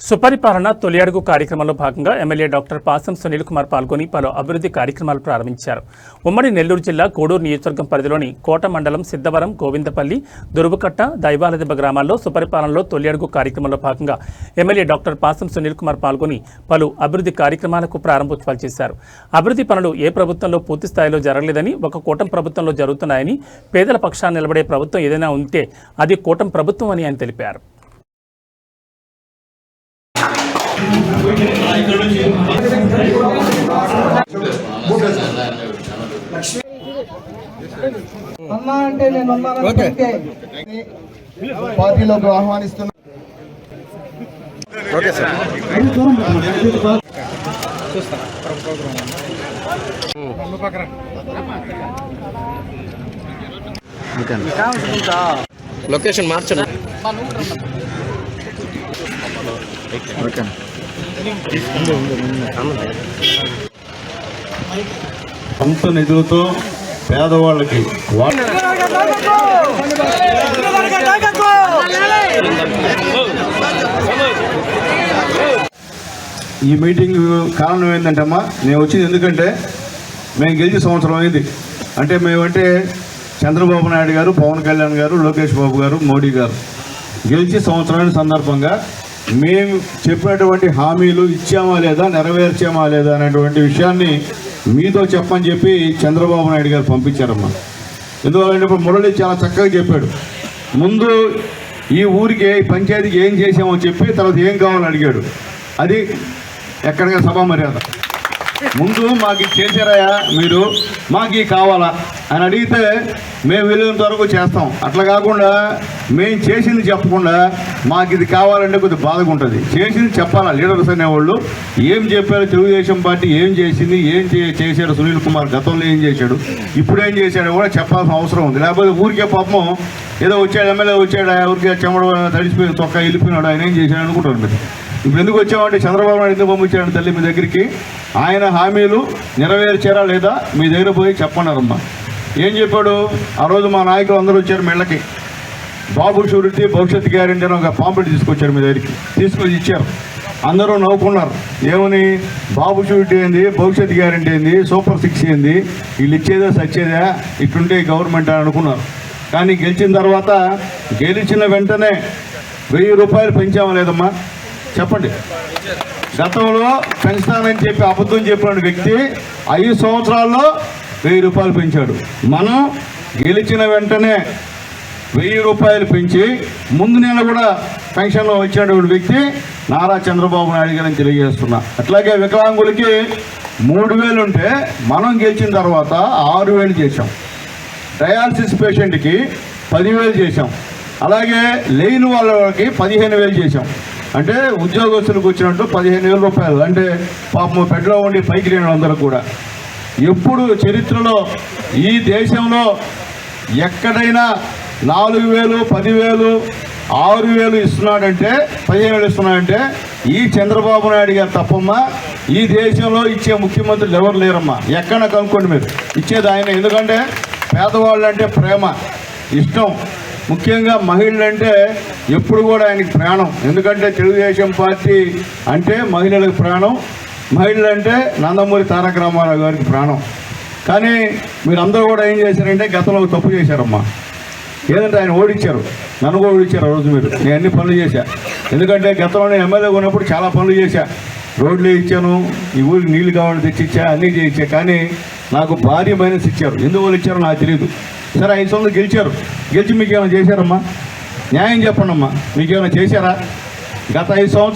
సుపరిపాలన తొలి అడుగు కార్యక్రమంలో భాగంగా ఎమ్మెల్యే డాక్టర్ పాసం సునీల్ కుమార్ పాల్గొని పలు అభివృద్ధి కార్యక్రమాలు ప్రారంభించారు. ఉమ్మడి నెల్లూరు జిల్లా కోడూరు నియోజకవర్గం పరిధిలోని కోట మండలం సిద్ధవరం గోవిందపల్లి దురుబుకట్ట దైవాలదిబ్బ గ్రామాల్లో సుపరిపాలనలో తొలి అడుగు కార్యక్రమంలో భాగంగా ఎమ్మెల్యే డాక్టర్ పాసం సునీల్ కుమార్ పాల్గొని పలు అభివృద్ధి కార్యక్రమాలకు ప్రారంభోత్సవాలు చేశారు. అభివృద్ధి పనులు ఏ ప్రభుత్వంలో పూర్తి స్థాయిలో జరగలేదని ఒక కూటమి ప్రభుత్వంలో జరుగుతున్నాయని పేదల పక్షాన్ని నిలబడే ప్రభుత్వం ఏదైనా ఉంటే అది కూటమి ప్రభుత్వం అని ఆయన తెలిపారు. అన్నా అంటే నేను పార్టీలోకి ఆహ్వానిస్తున్నా లొకేషన్ మార్చండి. సొంత నిధులతో పేదవాళ్ళకి ఈ మీటింగ్ కారణం ఏంటంటే అమ్మా నేను వచ్చింది ఎందుకంటే మేము గెలిచి సంవత్సరం అయింది. అంటే మేమంటే చంద్రబాబు నాయుడు గారు పవన్ కళ్యాణ్ గారు లోకేష్ బాబు గారు మోడీ గారు. గెలిచి సంవత్సరమైన సందర్భంగా మేము చెప్పినటువంటి హామీలు ఇచ్చామా లేదా నెరవేర్చామా లేదా అనేటువంటి విషయాన్ని మీతో చెప్పని చెప్పి చంద్రబాబు నాయుడు గారు పంపించారమ్మా. ఎందువల్లంటే ఇప్పుడు మురళి చాలా చక్కగా చెప్పాడు. ముందు ఈ ఊరికి ఈ పంచాయతీకి ఏం చేసామో చెప్పి తర్వాత ఏం కావాలని అడిగాడు. అది ఎక్కడికైనా సభా మర్యాద. ముందు మాకు ఇది చేశారయ్యా మీరు. మాకు కావాలా? అని అడిగితే మేము వెళ్ళేంత వరకు చేస్తాం. అట్లా కాకుండా మేము చేసింది చెప్పకుండా మాకు ఇది కావాలంటే కొద్దిగా బాధగా ఉంటుంది. చేసింది చెప్పాలా? లీడర్స్ అనేవాళ్ళు ఏం చెప్పారు? తెలుగుదేశం పార్టీ ఏం చేసింది? ఏం చే- చేశాడు? సునీల్ కుమార్ గతంలో ఏం చేశాడు? ఇప్పుడు ఏం చేశాడో కూడా చెప్పాల్సిన అవసరం ఉంది. లేకపోతే ఊరికే పాపం ఏదో వచ్చాడు ఎమ్మెల్యే వచ్చాడు ఊరికే చెమడ తడిసిపోయి తొక్క వెళ్ళిపోయినాడు ఆయన ఏం చేశాడు అనుకుంటారు మీరు. ఇప్పుడు ఎందుకు వచ్చామంటే చంద్రబాబు నాయుడు ఎందుకు పంపించాడు తల్లి మీ దగ్గరికి? ఆయన హామీలు నెరవేర్చారా లేదా? మీ దగ్గర పోయి చెప్పన్నారమ్మా ఏం చెప్పాడు? ఆ రోజు మా నాయకులు అందరూ వచ్చారు మెళ్ళకి. బాబు షూరిటీ భవిష్యత్ గ్యారెంటీ అని ఒక పాంప్లెట్ తీసుకొచ్చారు మీ దగ్గరికి. తీసుకొచ్చి ఇచ్చారు. అందరూ నవ్వుకున్నారు. ఏమని? బాబు షూరిటీ ఏంది? భవిష్యత్ గ్యారెంటీ ఏంది? సూపర్ సిక్స్ ఏంది? వీళ్ళు ఇచ్చేదే సచ్చేదా? ఇట్లుంటే గవర్నమెంట్ అని అనుకున్నారు. కానీ గెలిచిన తర్వాత గెలిచిన వెంటనే వెయ్యి రూపాయలు పెంచామా లేదమ్మా? చెప్పండి. గతంలో పెంచుతానని చెప్పి అబద్ధం చెప్పిన వ్యక్తి ఐదు సంవత్సరాల్లో వెయ్యి రూపాయలు పెంచాడు. మనం గెలిచిన వెంటనే వెయ్యి రూపాయలు పెంచి ముందు నెల కూడా పెన్షన్లో వచ్చినటువంటి వ్యక్తి నారా చంద్రబాబు నాయుడు గారిని తెలియజేస్తున్నా. అట్లాగే వికలాంగులకి మూడు వేలు ఉంటే మనం గెలిచిన తర్వాత ఆరు వేలు చేశాం. డయాలసిస్ పేషెంట్కి పదివేలు చేశాం. అలాగే లేని వాళ్ళకి పదిహేను వేలు చేశాం. అంటే ఉద్యోగస్తులకు వచ్చినట్టు పదిహేను వేల రూపాయలు. అంటే పాపం పెట్రోల్ ఉండి పైకి లేని అందరూ కూడా. ఎప్పుడు చరిత్రలో ఈ దేశంలో ఎక్కడైనా నాలుగు వేలు పదివేలు ఆరు వేలు ఇస్తున్నాడంటే పదిహేను వేలు ఇస్తున్నాడంటే ఈ చంద్రబాబు నాయుడు గారు తప్పమ్మా ఈ దేశంలో ఇచ్చే ముఖ్యమంత్రులు ఎవరు లేరమ్మా? ఎక్కడ కనుక్కోండి మీరు. ఇచ్చేది ఆయన. ఎందుకంటే పేదవాళ్ళు అంటే ప్రేమ ఇష్టం. ముఖ్యంగా మహిళలు అంటే ఎప్పుడు కూడా ఆయనకి ప్రాణం. ఎందుకంటే తెలుగుదేశం పార్టీ అంటే మహిళలకు ప్రాణం. మహిళలు అంటే నందమూరి తారక రామారావు గారికి ప్రాణం. కానీ మీరందరూ కూడా ఏం చేశారంటే గతంలో తప్పు చేశారమ్మా. ఏదంటే ఆయన ఓడించారు నన్ను కూడా ఓడించారు ఆ రోజు మీరు. నేను అన్ని పనులు చేశా. ఎందుకంటే గతంలో నేను ఎమ్మెల్యే ఉన్నప్పుడు చాలా పనులు చేశా. రోడ్లు ఇచ్చాను ఈ ఊరికి నీళ్ళు కావాలని తెచ్చిచ్చా అన్నీ చేయించా. కానీ నాకు భారీ మైనస్ ఇచ్చారు. ఎందువల్ల ఇచ్చారో నాకు తెలియదు సరే ఐదు సంవత్సరాలు గెలిచారు. గెలిచి మీకు ఏమైనా చేశారమ్మా? న్యాయం చెప్పండి అమ్మా చేశారా? గత ఐదు సంవత్సరాలు